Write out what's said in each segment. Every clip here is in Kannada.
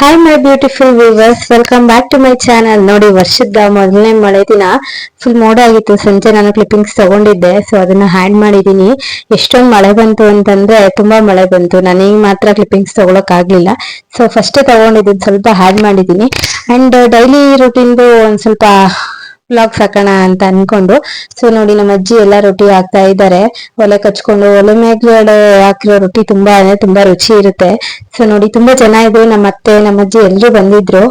Hi my beautiful viewers welcome back to my channel ನೋಡಿ, ವರ್ಷದ ಮೊದಲನೇ ಮಳೆ ದಿನ ಫುಲ್ ಮೋಡ ಆಗಿತ್ತು. ಸಂಜೆ ನಾನು ಕ್ಲಿಪ್ಪಿಂಗ್ಸ್ ತಗೊಂಡಿದ್ದೆ. ಸೊ ಅದನ್ನ ಹ್ಯಾಂಡ್ ಮಾಡಿದೀನಿ. ಎಷ್ಟೊಂದು ಮಳೆ ಬಂತು ಅಂತಂದ್ರೆ ತುಂಬಾ ಮಳೆ ಬಂತು. ನನಗೆ ಮಾತ್ರ ಕ್ಲಿಪ್ಪಿಂಗ್ಸ್ ತಗೊಳಕ್ ಆಗ್ಲಿಲ್ಲ. ಸೊ ಫಸ್ಟ್ ತಗೊಂಡಿದ್ದು ಸ್ವಲ್ಪ ಹ್ಯಾಂಡ್ ಮಾಡಿದೀನಿ. ಅಂಡ್ ಡೈಲಿ ರುಟೀನ್ದು ಒಂದ್ ಸ್ವಲ್ಪ ಬ್ಲಾಗ್ಸ್ ಹಾಕೋಣ ಅಂತ ಅನ್ಕೊಂಡು. ಸೊ ನೋಡಿ ನಮ್ಮ ಅಜ್ಜಿ ಎಲ್ಲ ರೊಟ್ಟಿ ಹಾಕ್ತಾ ಇದ್ದಾರೆ. ಒಲೆ ಕಚ್ಕೊಂಡು, ಒಲೆ ಮೇಗಡೆ ಹಾಕಿರೋ ರೊಟ್ಟಿ ತುಂಬಾ ಅಂದ್ರೆ ತುಂಬಾ ರುಚಿ ಇರುತ್ತೆ. ಸೊ ನೋಡಿ ತುಂಬಾ ಚೆನ್ನಾಗಿದೆ ನಮ್ಮ ಅತ್ತೆ, ನಮ್ಮ ಅಜ್ಜಿ ಎಲ್ರು ಬಂದಿದ್ರು.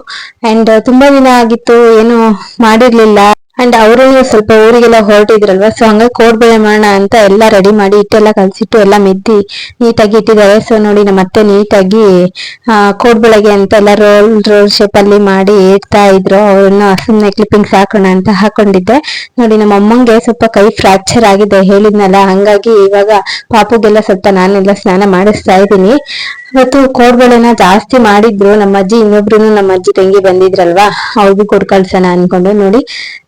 ಅಂಡ್ ತುಂಬಾ ದಿನ ಆಗಿತ್ತು. ಏನು ಮಾಡಿರ್ಲಿಲ್ಲ. ಅಂಡ್ ಅವರು ಸ್ವಲ್ಪ ಊರಿಗೆಲ್ಲ ಹೊರಟಿದ್ರಲ್ವಾ ಸೊ ಹಂಗಾಗಿ ಕೋಡ್ಬಳೆ ಮಾಡೋಣ ಅಂತ ಎಲ್ಲ ರೆಡಿ ಮಾಡಿ ಹಿಟ್ಟೆಲ್ಲ ಕಲಸಿಟ್ಟು ಎಲ್ಲ ಮೆದ್ದಿ ನೀಟಾಗಿ ಇಟ್ಟಿದ್ದಾರೆ. ಸೊ ನೋಡಿ ನಮ್ಮ ಅತ್ತೆ ನೀಟಾಗಿ ಕೋಡ್ಬಳೆಗೆ ಅಂತ ಎಲ್ಲ ರೋಲ್ ರೋಲ್ ಶೇಪ್ ಅಲ್ಲಿ ಮಾಡಿ ಇಡ್ತಾ ಇದ್ರು. ಅವ್ರನ್ನ ಸುಮ್ಮನೆ ಕ್ಲಿಪ್ಪಿಂಗ್ಸ್ ಹಾಕೋಣ ಅಂತ ಹಾಕೊಂಡಿದ್ದೆ. ನೋಡಿ ನಮ್ಮ ಅಮ್ಮಂಗೆ ಸ್ವಲ್ಪ ಕೈ ಫ್ರಾಕ್ಚರ್ ಆಗಿದೆ ಹೇಳಿದ್ನಲ್ಲ, ಹಂಗಾಗಿ ಇವಾಗ ಪಾಪುಗೆಲ್ಲ ಸ್ವಲ್ಪ ನಾನೆಲ್ಲ ಸ್ನಾನ ಮಾಡಿಸ್ತಾ ಇದ್ದೀನಿ. ಇವತ್ತು ಕೋಡ್ಬಳೆನ ಜಾಸ್ತಿ ಮಾಡಿದ್ರು ನಮ್ಮ ಅಜ್ಜಿ ಇನ್ನೊಬ್ರು ನಮ್ಮ ಅಜ್ಜಿ ತಂಗಿ ಬಂದಿದ್ರಲ್ವಾ, ಅವ್ರಿಗೂ ಕೊಡ್ ಕಳ್ಸೋಣ ಅನ್ಕೊಂಡು ನೋಡಿ,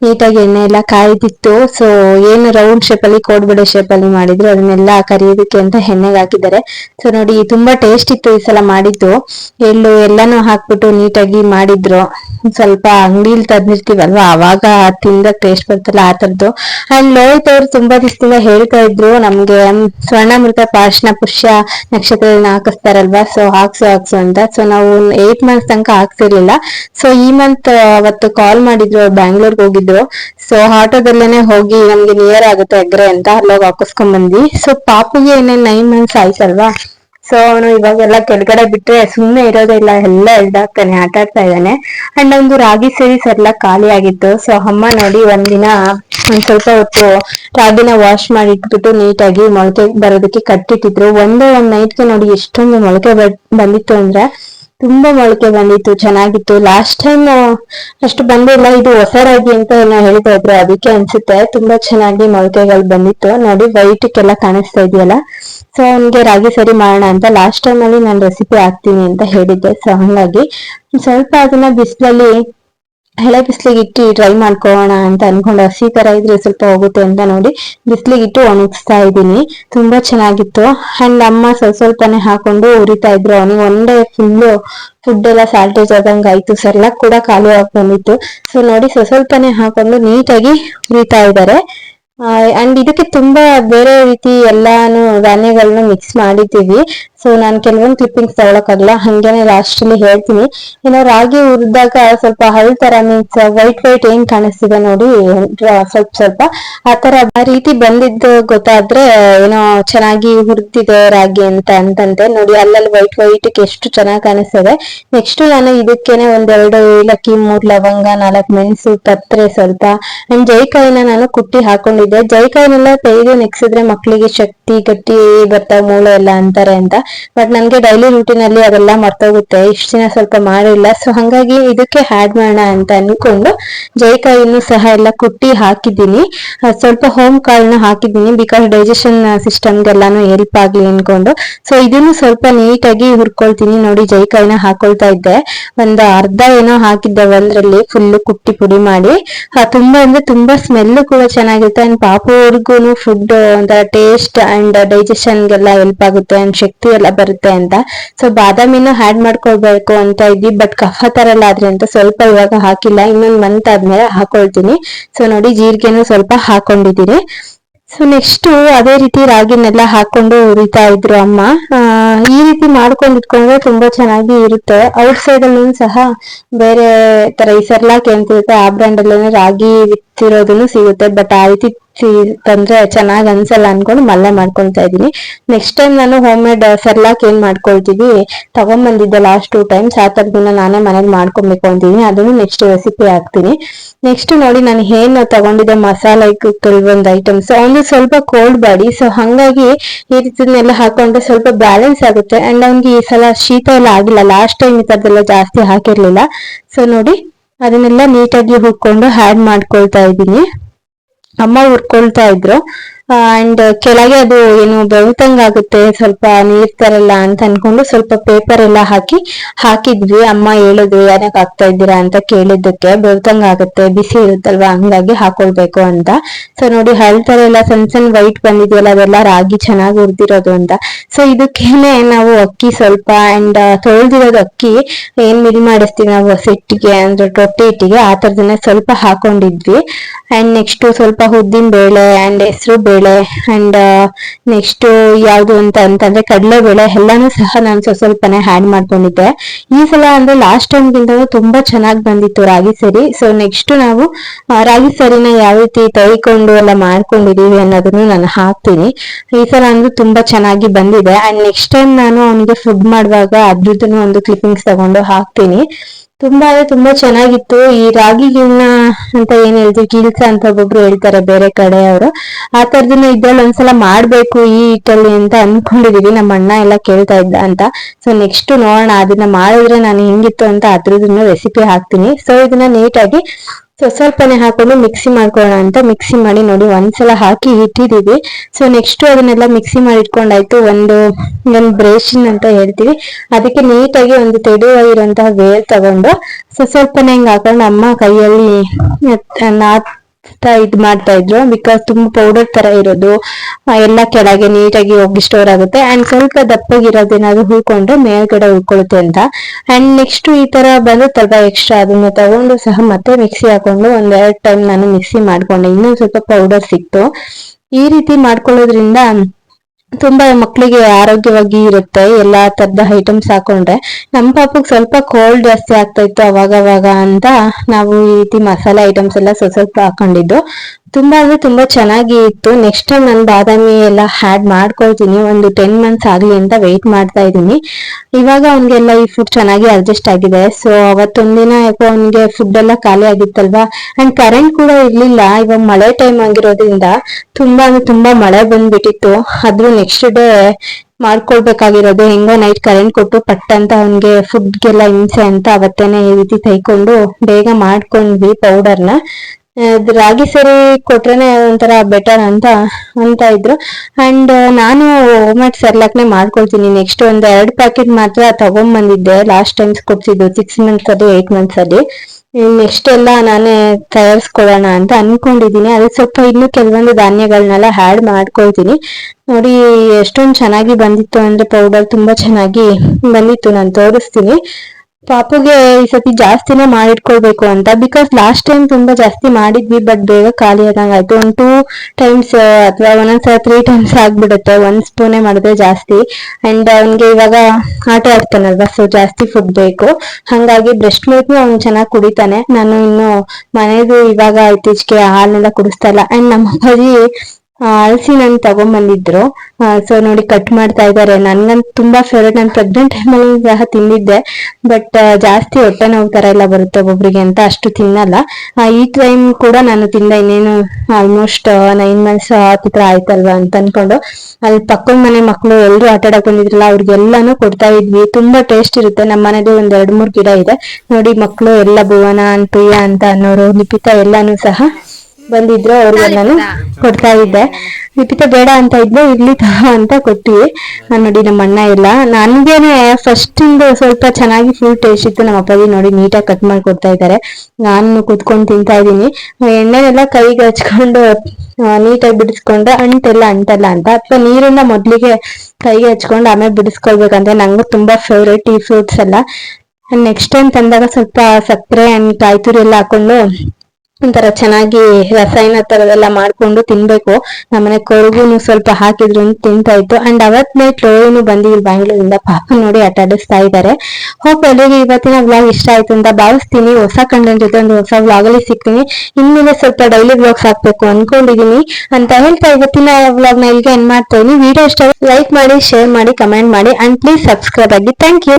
ನೀಟಾಗಿ ಎಣ್ಣೆ ಎಲ್ಲ ಕಾಯ್ದಿತ್ತು. ಸೊ ಏನು ರೌಂಡ್ ಶೇಪ್ ಅಲ್ಲಿ, ಕೋಡ್ಬಳೆ ಶೇಪ್ ಅಲ್ಲಿ ಮಾಡಿದ್ರು, ಅದನ್ನೆಲ್ಲ ಕರಿಯೋದಕ್ಕೆ ಅಂತ ಎಣ್ಣೆಗೆ ಹಾಕಿದ್ದಾರೆ. ಸೊ ನೋಡಿ, ತುಂಬಾ ಟೇಸ್ಟ್ ಇತ್ತು ಈ ಸಲ ಮಾಡಿದ್ದು. ಎಳ್ಳು ಎಲ್ಲಾನು ಹಾಕ್ಬಿಟ್ಟು ನೀಟಾಗಿ ಮಾಡಿದ್ರು. ಸ್ವಲ್ಪ ಅಂಗಡಿಲಿ ತಂದಿರ್ತೀವಲ್ವಾ? ಅವಾಗ ತಿಂದ ಟೇಸ್ಟ್ ಬರ್ತಲ್ಲ ಆ ತರದ್ದು ಅಂಡ್ ಲೋಹಿತ್ ತುಂಬಾ ದಿವಸದಿಂದ ಹೇಳ್ತಾ ಇದ್ರು, ನಮ್ಗೆ ಸ್ವರ್ಣಾಮೃತ, ಪಾರ್ಶ್ನ ಪುಷ್ಯ ನಕ್ಷತ್ರಗಳನ್ನ ಹಾಕಿಸ್ತಾರಲ್ವಾ? ಸೊ ಹಾಕ್ಸು ಹಾಕ್ಸು ಅಂತ. ಸೊ ನಾವು ಏಟ್ ಮಂತ್ಸ್ ತನಕ ಹಾಕ್ಸಿರ್ಲಿಲ್ಲ. ಸೊ ಈ ಮಂತ್ ಅವತ್ತು ಕಾಲ್ ಮಾಡಿದ್ರು ಬ್ಯಾಂಗ್ಳೂರ್ಗೆ ಹೋಗಿದ್ರು. ಸೊ ಆಟೋದಲ್ಲೇನೆ ಹೋಗಿ ನಮ್ಗೆ ನಿಯರ್ ಆಗುತ್ತೆ ಎಗ್ರೆ ಅಂತ ಅಲ್ಲೋಗಿ ಹಾಕಿಸ್ಕೊಂಡ್ ಬಂದ್ವಿ ಸೊ ಪಾಪುಗೆ ಏನೇನ್ ನೈನ್ ಮಂತ್ಸ್ ಆಯ್ತಲ್ವಾ? ಸೊ ಅವನು ಇವಾಗೆಲ್ಲ ಕೆಳಗಡೆ ಬಿಟ್ರೆ ಸುಮ್ನೆ ಇರೋದೇ ಇಲ್ಲ, ಎಲ್ಲ ಎಳ್ದಾಗ್ತಾನೆ ಆಟ ಆಡ್ತಾ ಇದ್ದಾನೆ. ಅಂಡ್ ಒಂದು ರಾಗಿ ಸೀರೀಸ್ ಎಲ್ಲ ಖಾಲಿ ಆಗಿತ್ತು. ಸೊ ಅಮ್ಮ ನೋಡಿ ಒಂದಿನ ಒಂದ್ ಸ್ವಲ್ಪ ಹೊತ್ತು ರಾಗಿನ ವಾಶ್ ಮಾಡಿ ಇಟ್ಬಿಟ್ಟು ನೀಟಾಗಿ ಮೊಳಕೆ ಬರೋದಕ್ಕೆ ಕಟ್ಟಿಟ್ಟಿದ್ರು. ಒಂದೇ ಒಂದ್ ನೈಟ್ಗೆ ನೋಡಿ ಎಷ್ಟೊಂದು ಮೊಳಕೆ ಬಂದಿತ್ತು ಅಂದ್ರೆ ತುಂಬಾ ಮೊಳಕೆ ಬಂದಿತ್ತು, ಚೆನ್ನಾಗಿತ್ತು. ಲಾಸ್ಟ್ ಟೈಮ್ ಅಷ್ಟು ಬಂದಿಲ್ಲ, ಇದು ಹೊಸ ರಾಗಿ ಅಂತ ಏನೋ ಹೇಳ್ತಾ ಇದ್ರು, ಅದಕ್ಕೆ ಅನ್ಸುತ್ತೆ. ತುಂಬಾ ಚೆನ್ನಾಗಿ ಮೊಳಕೆಗಳು ಬಂದಿತ್ತು. ನೋಡಿ ವೈಟ್ ಕೆಲ ಕಾಣಿಸ್ತಾ ಇದೆಯಲ್ಲ? ಸೊ ಅವನಿಗೆ ರಾಗಿ ಸರಿ ಮಾಡೋಣ ಅಂತ ಲಾಸ್ಟ್ ಟೈಮ್ ಅಲ್ಲಿ ನಾನು ರೆಸಿಪಿ ಹಾಕ್ತೀನಿ ಅಂತ ಹೇಳಿದ್ದೆ. ಸೊ ಹಂಗಾಗಿ ಸ್ವಲ್ಪ ಅದನ್ನ ಬಿಸಿಲಲ್ಲಿ ಹಳೆ ಬಿಸಿಲಿಗೆ ಇಟ್ಟು ಡ್ರೈ ಮಾಡ್ಕೊಳ್ಳೋಣ ಅಂತ ಅನ್ಕೊಂಡು. ಹಸಿ ತರ ಇದ್ರೆ ಸ್ವಲ್ಪ ಹೋಗುತ್ತೆ ಅಂತ ನೋಡಿ ಬಿಸಿಲಿಗೆ ಇಟ್ಟು ಒಣಗಿಸ್ತಾ ಇದ್ದೀನಿ. ತುಂಬಾ ಚೆನ್ನಾಗಿತ್ತು. ಅಂಡ್ ಅಮ್ಮ ಸ್ವಲ್ಪ ಸ್ವಲ್ಪನೇ ಹಾಕೊಂಡು ಉರಿತಾ ಇದ್ರು. ಅವನಿಗೆ ಒಂದೇ ಫುಲ್ಲು ಫುಡ್ ಎಲ್ಲ ಸಾಲ್ಟೇಜ್ ಆದಂಗ ಆಯ್ತು. ಸರ್ಲಾಕ್ ಕೂಡ ಖಾಲಿ ಬಂದಿತ್ತು. ಸೊ ನೋಡಿ ಸ್ವಲ್ಪನೇ ಹಾಕೊಂಡು ನೀಟಾಗಿ ಉರಿತಾ ಇದ್ದಾರೆ. ಅಂಡ್ ಇದಕ್ಕೆ ತುಂಬಾ ಬೇರೆ ರೀತಿ ಎಲ್ಲಾನು ಧಾನ್ಯಗಳನ್ನ ಮಿಕ್ಸ್ ಮಾಡಿದ್ದೀವಿ. ಸೊ ನಾನು ಕೆಲವೊಂದು ಕ್ಲಿಪ್ಪಿಂಗ್ಸ್ ತಗೊಳಕ್ಕಾಗಲ್ಲ. ಹಂಗೇನೆ ಲಾಸ್ಟ್ ಅಲ್ಲಿ ಹೇಳ್ತೀನಿ. ಏನೋ ರಾಗಿ ಹುರಿದಾಗ ಸ್ವಲ್ಪ ಹಳ್ ತರ ಮೀನ್ಸ್ ವೈಟ್ ವೈಟ್ ಏನ್ ಕಾಣಿಸ್ತಿದೆ ನೋಡಿ ಸ್ವಲ್ಪ ಸ್ವಲ್ಪ. ಆ ತರ ರೀತಿ ಬಂದಿದ್ದು ಗೊತ್ತಾದ್ರೆ ಏನೋ ಚೆನ್ನಾಗಿ ಹುರಿದಿದೆ ರಾಗಿ ಅಂತ ಅಂತಂತೆ. ನೋಡಿ, ಅಲ್ಲಲ್ಲಿ ವೈಟ್ ವೈಟ್ ಎಷ್ಟು ಚೆನ್ನಾಗಿ ಕಾಣಿಸ್ತದೆ. ನೆಕ್ಸ್ಟ್ ನಾನು ಇದಕ್ಕೇನೆ ಒಂದೆರಡು ಏಲಕ್ಕಿ, ಮೂರ್ ಲವಂಗ, ನಾಲ್ಕು ಮೆಣಸು ಪತ್ರೆ ಸ್ವಲ್ಪ. ಅಂಡ್ ಜೈಕಾಯಿನ ನಾನು ಕುಟ್ಟಿ ಹಾಕೊಂಡಿದ್ದೆ. ಜೈಕಾಯಿನೆಲ್ಲ ತೆಗೆದು ನೆಕ್ಸಿದ್ರೆ ಮಕ್ಕಳಿಗೆ ಶಕ್ತಿ, ಗಟ್ಟಿ ಬರ್ತಾವ ಮೂಳೆ ಎಲ್ಲ ಅಂತಾರೆ ಅಂತ. ಬಟ್ ನನ್ಗೆ ಡೈಲಿ ರೂಟೀನ್ ಅಲ್ಲಿ ಅದೆಲ್ಲ ಮರ್ತೋಗುತ್ತೆ. ಇಷ್ಟ ದಿನ ಸ್ವಲ್ಪ ಮಾಡಿಲ್ಲ. ಸೊ ಹಂಗಾಗಿ ಇದಕ್ಕೆ ಹ್ಯಾಡ್ ಮಾಡೋಣ ಅಂತ ಅನ್ಕೊಂಡು ಜೈಕಾಯಿನೂ ಸಹ ಎಲ್ಲ ಕುಟ್ಟಿ ಹಾಕಿದ್ದೀನಿ. ಸ್ವಲ್ಪ ಹೋಮ್ ಕಾಳನ್ನ ಹಾಕಿದ್ದೀನಿ ಬಿಕಾಸ್ ಡೈಜೆಷನ್ ಸಿಸ್ಟಮ್ಗೆಲ್ಲಾನು ಹೆಲ್ಪ್ ಆಗ್ಲಿ ಅನ್ಕೊಂಡು. ಸೊ ಇದನ್ನು ಸ್ವಲ್ಪ ನೀಟಾಗಿ ಹುರ್ಕೊಳ್ತೀನಿ. ನೋಡಿ ಜೈಕಾಯಿನ ಹಾಕೊಳ್ತಾ ಇದ್ದೆ. ಒಂದು ಅರ್ಧ ಏನೋ ಹಾಕಿದ್ದೆ ಒಂದ್ರಲ್ಲಿ ಫುಲ್ ಕುಟ್ಟಿ ಪುಡಿ ಮಾಡಿ. ತುಂಬಾ ಅಂದ್ರೆ ತುಂಬಾ ಸ್ಮೆಲ್ ಕೂಡ ಚೆನ್ನಾಗಿರುತ್ತೆ. ಅಂಡ್ ಪಾಪುವರ್ಗು ಫುಡ್ ಒಂಥರ ಟೇಸ್ಟ್ ಅಂಡ್ ಡೈಜೆಷನ್ಗೆಲ್ಲ ಹೆಲ್ಪ್ ಆಗುತ್ತೆ. ಅಂಡ್ ಶಕ್ತಿ ಎಲ್ಲ ಬರುತ್ತೆ ಅಂತ. ಸೊ ಬಾದಾಮಿನೂ ಆ್ಯಡ್ ಮಾಡ್ಕೊಳ್ಬೇಕು ಅಂತ ಇದ್ವಿ ಬಟ್ ಕಫ ತರಲ್ಲ ಆದ್ರೆ ಅಂತ ಸ್ವಲ್ಪ ಇವಾಗ ಹಾಕಿಲ್ಲ. ಇನ್ನೊಂದ್ ಮಂತ್ ಆದ್ಮೇಲೆ ಹಾಕೊಳ್ತೀನಿ. ಸೊ ನೋಡಿ, ಜೀರಿಗೆನೂ ಸ್ವಲ್ಪ ಹಾಕೊಂಡಿದೀನಿ ಸೊ ನೆಕ್ಸ್ಟ್ ಅದೇ ರೀತಿ ರಾಗಿನೆಲ್ಲ ಹಾಕೊಂಡು ಉರಿತಾ ಇದ್ರು ಅಮ್ಮ. ಈ ರೀತಿ ಮಾಡ್ಕೊಂಡು ಇಟ್ಕೊಂಡ್ರೆ ತುಂಬಾ ಚೆನ್ನಾಗಿ ಇರುತ್ತೆ. ಔಟ್ ಸೈಡ್ ಅಲ್ಲೂ ಸಹ ಬೇರೆ ತರ ಈ ಸರ್ಲಾಕ್ ಎಂತಿರುತ್ತೆ ಆ ಬ್ರ್ಯಾಂಡ್ ಅಲ್ಲೇನೆ ರಾಗಿ ವಿತ್ತಿರೋದನ್ನು ಸಿಗುತ್ತೆ. ಬಟ್ ಆ ರೀತಿ ತಂದ್ರೆ ಚೆನ್ನಾಗ್ ಅನ್ಸಲ್ಲ ಅನ್ಕೊಂಡು ಮಲ್ಲೆ ಮಾಡ್ಕೊಳ್ತಾ ಇದೀನಿ ನೆಕ್ಸ್ಟ್ ಟೈಮ್ ನಾನು ಹೋಮ್ ಮೇಡ್ ಸರ್ಲಾಕ್ ಏನ್ ಮಾಡ್ಕೊಳ್ತೀವಿ ತಗೊಂಡ್ಬಂದಿದ್ದೆ ಲಾಸ್ಟ್ ಟೂ ಟೈಮ್ಸ್ ಆ ತರದನ್ನ ನಾನೇ ಮನೇಲಿ ಮಾಡ್ಕೊಬೇಕು ಅಂತೀನಿ ಅದನ್ನು ನೆಕ್ಸ್ಟ್ ರೆಸಿಪಿ ಹಾಕ್ತೀನಿ. ನೆಕ್ಸ್ಟ್ ನೋಡಿ ನಾನು ಏನ್ ತಗೊಂಡಿದ್ದೆ, ಮಸಾಲೆ ಕೆಲವೊಂದು ಐಟಮ್ಸ್ ಸ್ವಲ್ಪ ಕೋಲ್ಡ್ ಬಾಡಿ ಸೊ ಹಂಗಾಗಿ ಈ ರೀತಿನೆಲ್ಲ ಹಾಕೊಂಡ್ರೆ ಸ್ವಲ್ಪ ಬ್ಯಾಲೆನ್ಸ್ ಆಗುತ್ತೆ. ಅಂಡ್ ಅವ್ನಿಗೆ ಈ ಸಲ ಶೀತ ಎಲ್ಲ ಆಗಿಲ್ಲ. ಲಾಸ್ಟ್ ಟೈಮ್ ಈ ತರದೆಲ್ಲ ಜಾಸ್ತಿ ಹಾಕಿರ್ಲಿಲ್ಲ. ಸೊ ನೋಡಿ, ಅದನ್ನೆಲ್ಲ ನೀಟಾಗಿ ಹುಡ್ಕೊಂಡು ಹ್ಯಾಡ್ ಮಾಡ್ಕೊಳ್ತಾ ಇದ್ದೀನಿ. ಅಮ್ಮ ಹುರ್ಕೊಳ್ತಾ ಇದ್ರು. ಅಂಡ್ ಕೆಳಗೆ ಅದು ಏನು ಬೆಳ್ತಂಗಾಗುತ್ತೆ ಸ್ವಲ್ಪ ನೀರ್ ತರಲ್ಲ ಅಂತ ಅನ್ಕೊಂಡು ಸ್ವಲ್ಪ ಪೇಪರ್ ಎಲ್ಲ ಹಾಕಿ, ಹಾಕಿದ್ವಿ. ಅಮ್ಮ ಹೇಳಿದ್ವಿ ಯಾರಕ್ ಹಾಕ್ತಾ ಇದ್ದೀರಾ ಅಂತ ಕೇಳಿದ್ದಕ್ಕೆ ಆಗುತ್ತೆ, ಬಿಸಿ ಇರುತ್ತಲ್ವಾ, ಹಂಗಾಗಿ ಹಾಕೊಳ್ಬೇಕು ಅಂತ. ಸೊ ನೋಡಿ ಹಳ್ತಾರೆ ಎಲ್ಲ ಸಣ್ಣ ಸಣ್ಣ ವೈಟ್ ಬಂದಿದೆಯಲ್ಲ, ಅದೆಲ್ಲ ರಾಗಿ ಚೆನ್ನಾಗಿ ಹುರಿದಿರೋದು ಅಂತ. ಸೊ ಇದಕ್ಕೇನೆ ನಾವು ಅಕ್ಕಿ ಸ್ವಲ್ಪ ಅಂಡ್ ತೊಳೆದಿರೋದು ಅಕ್ಕಿ, ಏನ್ ಮಿಲ್ ಮಾಡಿಸ್ತೀವಿ ನಾವು, ಸೆಟ್ಟಿಗೆ, ಅಂದ್ರೆ ರೊಟ್ಟಿ ಹಿಟ್ಟಿಗೆ ಆ ತರದನ್ನ ಸ್ವಲ್ಪ ಹಾಕೊಂಡಿದ್ವಿ. ಅಂಡ್ ನೆಕ್ಸ್ಟ್ ಸ್ವಲ್ಪ ಉದ್ದಿನ ಬೇಳೆ ಅಂಡ್ ಹೆಸರು ಬೇಳೆ ಅಂಡ್ ನೆಕ್ಸ್ಟ್ ಯಾವ್ದು ಅಂತ ಅಂತಂದ್ರೆ ಕಡಲೆ ಬೇಳೆ ಎಲ್ಲಾನು ಸಹ ನಾನು ಸ್ವಲ್ಪ ಸ್ವಲ್ಪನೇ ಹ್ಯಾಡ್ ಮಾಡ್ಕೊಂಡಿದ್ದೆ. ಈ ಸಲ ಅಂದ್ರೆ ಲಾಸ್ಟ್ ಟೈಮ್ ಗಿಂತ ತುಂಬಾ ಚೆನ್ನಾಗಿ ಬಂದಿತ್ತು ರಾಗಿ ಸರಿ. ಸೊ ನೆಕ್ಸ್ಟ್ ನಾವು ರಾಗಿ ಸರಿನ ಯಾವ ರೀತಿ ತೊಯ್ಕೊಂಡು ಎಲ್ಲ ಮಾಡ್ಕೊಂಡಿದೀವಿ ಅನ್ನೋದನ್ನು ನಾನು ಹಾಕ್ತೀನಿ. ಈ ಸಲ ಅಂದ್ರೆ ತುಂಬಾ ಚೆನ್ನಾಗಿ ಬಂದಿದೆ. ಅಂಡ್ ನೆಕ್ಸ್ಟ್ ಟೈಮ್ ನಾನು ಅವನಿಗೆ ಫುಡ್ ಮಾಡುವಾಗ ಅದ್ರದ್ದು ಒಂದು ಕ್ಲಿಪ್ಪಿಂಗ್ಸ್ ತಗೊಂಡು ಹಾಕ್ತೀನಿ. ತುಂಬಾ ಅಂದ್ರೆ ತುಂಬಾ ಚೆನ್ನಾಗಿತ್ತು. ಈ ರಾಗಿ ಗಿಣ್ಣ ಅಂತ ಏನ್ ಹೇಳ್ತೀವಿ ಕೀಲ್ಸ ಅಂತ ಒಬ್ಬೊಬ್ರು ಹೇಳ್ತಾರೆ ಬೇರೆ ಕಡೆ ಅವರು. ಆ ತರದನ್ನ ಇದ್ರಲ್ಲಿ ಒಂದ್ಸಲ ಮಾಡ್ಬೇಕು ಈ ಹಿಟ್ಟಲ್ಲಿ ಅಂತ ಅನ್ಕೊಂಡಿದೀವಿ. ನಮ್ಮ ಅಣ್ಣ ಎಲ್ಲ ಕೇಳ್ತಾ ಇದ್ದ ಅಂತ. ಸೊ ನೆಕ್ಸ್ಟ್ ನೋಡೋಣ. ಅದನ್ನ ಮಾಡಿದ್ರೆ ನಾನು ಹೆಂಗಿತ್ತು ಅಂತ ಅದ್ರದನ್ನ ರೆಸಿಪಿ ಹಾಕ್ತೀನಿ. ಸೊ ಇದನ್ನ ನೀಟಾಗಿ ಸೊ ಹಾಕೊಂಡು ಮಿಕ್ಸಿ ಮಾಡ್ಕೊಳ್ಳೋಣ ಅಂತ ಮಿಕ್ಸಿ ಮಾಡಿ ನೋಡಿ ಒಂದ್ಸಲ ಹಾಕಿ ಇಟ್ಟಿದೀವಿ ಸೊ ನೆಕ್ಸ್ಟ್ ಅದನ್ನೆಲ್ಲ ಮಿಕ್ಸಿ ಮಾಡಿ ಇಟ್ಕೊಂಡಾಯ್ತು ಒಂದು ಒಂದು ಬ್ರೇಷಿನ್ ಅಂತ ಹೇಳ್ತೀವಿ. ಅದಕ್ಕೆ ನೀಟಾಗಿ ಒಂದು ತೆಡುವಾಗಿರುವಂತಹ ವೇರ್ ತಗೊಂಡು ಸೊ ಸ್ವಲ್ಪನೇ ಹಿಂಗೆ ಹಾಕೊಂಡು ಅಮ್ಮ ಕೈಯಲ್ಲಿ ನಾತ್ ಇದ್ ಮಾಡ್ತಾ ಇದ್ರು. ಬಿಕಾಸ್ ತುಂಬಾ ಪೌಡರ್ ತರ ಇರೋದು. ಎಲ್ಲ ಕೆಳಗೆ ನೀಟಾಗಿ ಹೋಗಿ ಸ್ಟೋರ್ ಆಗುತ್ತೆ. ಅಂಡ್ ಸ್ವಲ್ಪ ದಪ್ಪಗಿರೋದೇನಾದ್ರು ಹೂಕೊಂಡ್ರೆ ಮೇಲ್ಗಡೆ ಉಳ್ಕೊಳುತ್ತೆ ಅಂತ. ಅಂಡ್ ನೆಕ್ಸ್ಟ್ ಈ ತರ ಬಂದುತ್ತಲ್ವಾ ಎಕ್ಸ್ಟ್ರಾ ಅದನ್ನ ತಗೊಂಡು ಸಹ ಮತ್ತೆ ಮಿಕ್ಸಿ ಹಾಕೊಂಡು ಒಂದ್ ಎರಡ್ ಟೈಮ್ ನಾನು ಮಿಕ್ಸಿ ಮಾಡ್ಕೊಂಡೆ. ಇನ್ನೂ ಸ್ವಲ್ಪ ಪೌಡರ್ ಸಿಕ್ತು. ಈ ರೀತಿ ಮಾಡ್ಕೊಳ್ಳೋದ್ರಿಂದ ತುಂಬಾ ಮಕ್ಕಳಿಗೆ ಆರೋಗ್ಯವಾಗಿ ಇರುತ್ತೆ, ಎಲ್ಲಾ ತರದ ಐಟಮ್ಸ್ ಹಾಕೊಂಡ್ರೆ. ನಮ್ ಪಾಪಕ್ ಸ್ವಲ್ಪ ಕೋಲ್ಡ್ ಜಾಸ್ತಿ ಆಗ್ತಾ ಇತ್ತು ಅವಾಗ ಅವಾಗ ಅಂತ ನಾವು ಈ ರೀತಿ ಮಸಾಲೆ ಐಟಮ್ಸ್ ಎಲ್ಲ ಸ್ವಲ್ಪ ಸ್ವಲ್ಪ ಹಾಕೊಂಡಿದ್ದು. ತುಂಬಾ ಅಂದ್ರೆ ತುಂಬಾ ಚೆನ್ನಾಗಿ ಇತ್ತು. ನೆಕ್ಸ್ಟ್ ಟೈಮ್ ನಾನು ಬಾದಾಮಿ ಎಲ್ಲ ಹ್ಯಾಡ್ ಮಾಡ್ಕೊಳ್ತೀನಿ. ಒಂದು ಟೆನ್ ಮಂತ್ಸ್ ಆಗ್ಲಿ ಅಂತ ವೆಯ್ಟ್ ಮಾಡ್ತಾ ಇದ್ದೀನಿ. ಇವಾಗ ಅವ್ನಿಗೆಲ್ಲ ಈ ಫುಡ್ ಚೆನ್ನಾಗಿ ಅಡ್ಜಸ್ಟ್ ಆಗಿದೆ. ಸೊ ಅವತ್ತೊಂದಿನ ಯಾಕೋ ಅವ್ನಿಗೆ ಫುಡ್ ಎಲ್ಲ ಖಾಲಿ ಆಗಿತ್ತಲ್ವಾ? ಅಂಡ್ ಕರೆಂಟ್ ಕೂಡ ಇರ್ಲಿಲ್ಲ. ಇವಾಗ ಮಳೆ ಟೈಮ್ ಆಗಿರೋದ್ರಿಂದ ತುಂಬಾ ಅಂದ್ರೆ ತುಂಬಾ ಮಳೆ ಬಂದ್ಬಿಟ್ಟಿತ್ತು. ಆದ್ರೂ ನೆಕ್ಸ್ಟ್ ಡೇ ಮಾಡ್ಕೊಳ್ಬೇಕಾಗಿರೋದು. ಹೆಂಗೋ ನೈಟ್ ಕರೆಂಟ್ ಕೊಟ್ಟು ಪಟ್ ಅಂತ ಅವನ್ಗೆ ಫುಡ್ಗೆಲ್ಲ ಹಿಂಸೆ ಅಂತ ಅವತ್ತೇನೆ ಈ ರೀತಿ ತೈಕೊಂಡು ಬೇಗ ಮಾಡ್ಕೊಂಡ್ವಿ ಪೌಡರ್ನ ರಾಗಿ ಸರಿ ಕೊಟ್ರೇನೆ ಒಂಥರ ಬೆಟರ್ ಅಂತ ಅಂತ ಇದ್ರು. ಅಂಡ್ ನಾನು ಹೋಮ್ಮೇಡ್ ಸರ್ಲಾಕ್ನೆ ಮಾಡ್ಕೊಳ್ತೀನಿ. ನೆಕ್ಸ್ಟ್ ಒಂದ್ ಎರಡ್ ಪ್ಯಾಕೆಟ್ ಮಾತ್ರ ತಗೊಂಡ್ ಬಂದಿದ್ದೆ ಲಾಸ್ಟ್ ಟೈಮ್ಸ್ ಕೊಡ್ತಿದ್ದು ಸಿಕ್ಸ್ ಮಂತ್ಸ್ ಅದು ಏಟ್ ಮಂತ್ಸ್ ಅಲ್ಲಿ. ನೆಕ್ಸ್ಟ್ ಎಲ್ಲ ನಾನೇ ತಯಾರಿಸ್ಕೊಳ್ಳೋಣ ಅಂತ ಅನ್ಕೊಂಡಿದೀನಿ ಅದಕ್ಕೆ ಸ್ವಲ್ಪ ಇನ್ನು ಕೆಲವೊಂದು ಧಾನ್ಯಗಳನ್ನೆಲ್ಲ ಹ್ಯಾಡ್ ಮಾಡ್ಕೊಳ್ತೀನಿ. ನೋಡಿ, ಎಷ್ಟೊಂದು ಚೆನ್ನಾಗಿ ಬಂದಿತ್ತು. ಅಂದ್ರೆ ಪೌಡರ್ ತುಂಬಾ ಚೆನ್ನಾಗಿ ಬಂದಿತ್ತು. ನಾನು ತೋರಿಸ್ತೀನಿ. ಪಾಪುಗೆ ಈ ಸತಿ ಜಾಸ್ತಿನೇ ಮಾಡಿಟ್ಕೊಳ್ಬೇಕು ಅಂತ. ಬಿಕಾಸ್ ಲಾಸ್ಟ್ ಟೈಮ್ ತುಂಬಾ ಜಾಸ್ತಿ ಮಾಡಿದ್ವಿ ಬಟ್ ಬೇಗ ಖಾಲಿ ಆದಂಗೆ ಆಯ್ತು. ಒಂದು ಟೂ ಟೈಮ್ಸ್ ಅಥವಾ ಒಂದೊಂದ್ಸಲ ತ್ರೀ ಟೈಮ್ಸ್ ಆಗ್ಬಿಡುತ್ತೆ. ಒಂದ್ ಸ್ಪೂನೇ ಮಾಡಿದ್ರೆ ಜಾಸ್ತಿ. ಅಂಡ್ ಅವ್ನಿಗೆ ಇವಾಗ ಆಟ ಆಡ್ತಾನಲ್ವಾ ಸೊ ಜಾಸ್ತಿ ಫುಡ್ ಬೇಕು. ಹಂಗಾಗಿ ಬ್ರೆಸ್ಟ್ ಮಿಲ್ಕ್ ಅವ್ನು ಚೆನ್ನಾಗಿ ಕುಡಿತಾನೆ. ನಾನು ಇನ್ನು ಮನೆದು ಇವಾಗ ಇತ್ತೀಚೆಗೆ ಹಾಲ್ನೆಲ್ಲ ಕುಡಿಸ್ತಾ ಇಲ್ಲ. ಅಂಡ್ ನಮ್ಮ ಅಪ್ಪಾಜಿ ಹಲಸಿ ಹಣ್ಣು ತಗೊಂಡ್ಬಂದಿದ್ರು ಸೊ ನೋಡಿ ಕಟ್ ಮಾಡ್ತಾ ಇದ್ದಾರೆ ನನ್ಗಂತ ತುಂಬಾ ಫೇವ್ರೇಟ್ ನಾನು ಪ್ರೆಗ್ನೆಂಟ್ ಟೈಮಲ್ಲಿ ಸಹ ತಿಂದಿದ್ದೆ. ಬಟ್ ಜಾಸ್ತಿ ಹೊಟ್ಟೆ ನೋವು ತರ ಎಲ್ಲ ಬರುತ್ತೆ ಒಬ್ಬೊಬ್ರಿಗೆ ಅಂತ ಅಷ್ಟು ತಿನ್ನಲ್ಲ. ಈ ಟೈಮ್ ಕೂಡ ನಾನು ತಿಂದ. ಇನ್ನೇನು ಆಲ್ಮೋಸ್ಟ್ ನೈನ್ ಮಂತ್ಸ್ ಹತ್ರ ಆಯ್ತಲ್ವಾ ಅಂತ ಅನ್ಕೊಂಡು. ಅಲ್ಲಿ ಪಕ್ಕದ ಮನೆ ಮಕ್ಕಳು ಎಲ್ಲರೂ ಆಟ ಆಡಕ್ ಬಂದಿದ್ರಲ್ಲ, ಅವ್ರಿಗೆಲ್ಲಾನು ಕೊಡ್ತಾ ಇದ್ವಿ. ತುಂಬಾ ಟೇಸ್ಟ್ ಇರುತ್ತೆ. ನಮ್ಮ ಮನೇಲಿ ಒಂದ್ ಎರಡ್ ಮೂರ್ ಗಿಡ ಇದೆ. ನೋಡಿ ಮಕ್ಕಳು ಎಲ್ಲ ಭುವನ, ಪ್ರಿಯಾ ಅಂತ ಅನ್ನೋರು ಲಿಪಿತಾ ಎಲ್ಲಾನು ಸಹ ಬಂದಿದ್ರು ಅವ್ರಿಗೆ ನಾನು ಕೊಡ್ತಾ ಇದ್ದೆ. ಲಿಪಿತ ಬೇಡ ಅಂತ ಇದ್ದೆ ಇರ್ಲಿ ಅಂತ ಕೊಟ್ಟಿವಿ ನೋಡಿ ನಮ್ಮ ಅಣ್ಣ ಇಲ್ಲ. ನನ್ಗೇನೆ ಫಸ್ಟ್ ಇಂದ ಸ್ವಲ್ಪ ಚೆನ್ನಾಗಿ ಫುಲ್ ಟೇಸ್ಟ್ ಇತ್ತು. ನಮ್ಮ ಅಪ್ಪಾಜಿ ನೋಡಿ ನೀಟಾಗಿ ಕಟ್ ಮಾಡಿ ಕೊಡ್ತಾ ಇದ್ದಾರೆ. ನಾನು ಕುತ್ಕೊಂಡು ತಿಂತಾ ಇದ್ದೀನಿ. ಎಣ್ಣೆನೆಲ್ಲ ಕೈಗೆ ಹಚ್ಕೊಂಡು ನೀಟಾಗಿ ಬಿಡಿಸ್ಕೊಂಡ್ರೆ ಅಂಟೆಲ್ಲ ಅಂಟಲ್ಲ ಅಂತ. ಅಥವಾ ನೀರನ್ನ ಮೊದ್ಲಿಗೆ ಕೈಗೆ ಹಚ್ಕೊಂಡು ಆಮೇಲೆ ಬಿಡಿಸ್ಕೊಳ್ಬೇಕಂತ ನಂಗೆ ತುಂಬಾ ಫೇವ್ರೇಟ್ ಈ ಫ್ರೂಟ್ಸ್ ಎಲ್ಲ. ನೆಕ್ಸ್ಟ್ ಟೈಮ್ ತಂದಾಗ ಸ್ವಲ್ಪ ಸಕ್ಕರೆ ಅಂಡ್ ಕಾಯಿ ತುರಿ ಎಲ್ಲ ಹಾಕೊಂಡು ಒಂಥರ ಚೆನ್ನಾಗಿ ರಸಾಯನ ತರದೆಲ್ಲ ಮಾಡ್ಕೊಂಡು ತಿನ್ಬೇಕು. ನಮ್ಮನೆ ಕೊರಗುನು ಸ್ವಲ್ಪ ಹಾಕಿದ್ರು ತಿಂತಾ ಇತ್ತು. ಅಂಡ್ ಅವತ್ ನೈಟ್ ಲೋನು ಬಂದಿದ್ರು ಬ್ಯಾಂಗ್ಳೂರಿಂದ. ಪಾಪ ನೋಡಿ ಆಟ ಆಡಿಸ್ತಾ ಇದ್ದಾರೆ. ಹೋಪ್ ಎಲ್ಲರಿಗೆ ಇವತ್ತಿನ ವ್ಲಾಗ್ ಇಷ್ಟ ಆಯ್ತು ಅಂತ ಭಾವಿಸ್ತೀನಿ. ಹೊಸ ಕಂಡನ್ ಜೊತೆ ಒಂದು ಹೊಸ ವ್ಲಾಗ್ ಅಲ್ಲಿ ಸಿಗ್ತೀನಿ. ಇನ್ಮೇಲೆ ಸ್ವಲ್ಪ ಡೈಲಿ ವ್ಲಾಗ್ಸ್ ಹಾಕ್ಬೇಕು ಅನ್ಕೊಂಡಿದೀನಿ. ಅಂತ ಹೇಳ್ತಾ ಇವತ್ತಿನ ವ್ಲಾಗ್ನ ಇಲ್ಲಿಗೆ ಏನ್ ಮಾಡ್ತಾ ವಿಡಿಯೋ ಇಷ್ಟ ಲೈಕ್ ಮಾಡಿ ಶೇರ್ ಮಾಡಿ ಕಮೆಂಟ್ ಮಾಡಿ ಅಂಡ್ ಪ್ಲೀಸ್ ಸಬ್ಸ್ಕ್ರೈಬ್ ಆಗಿ. Thank you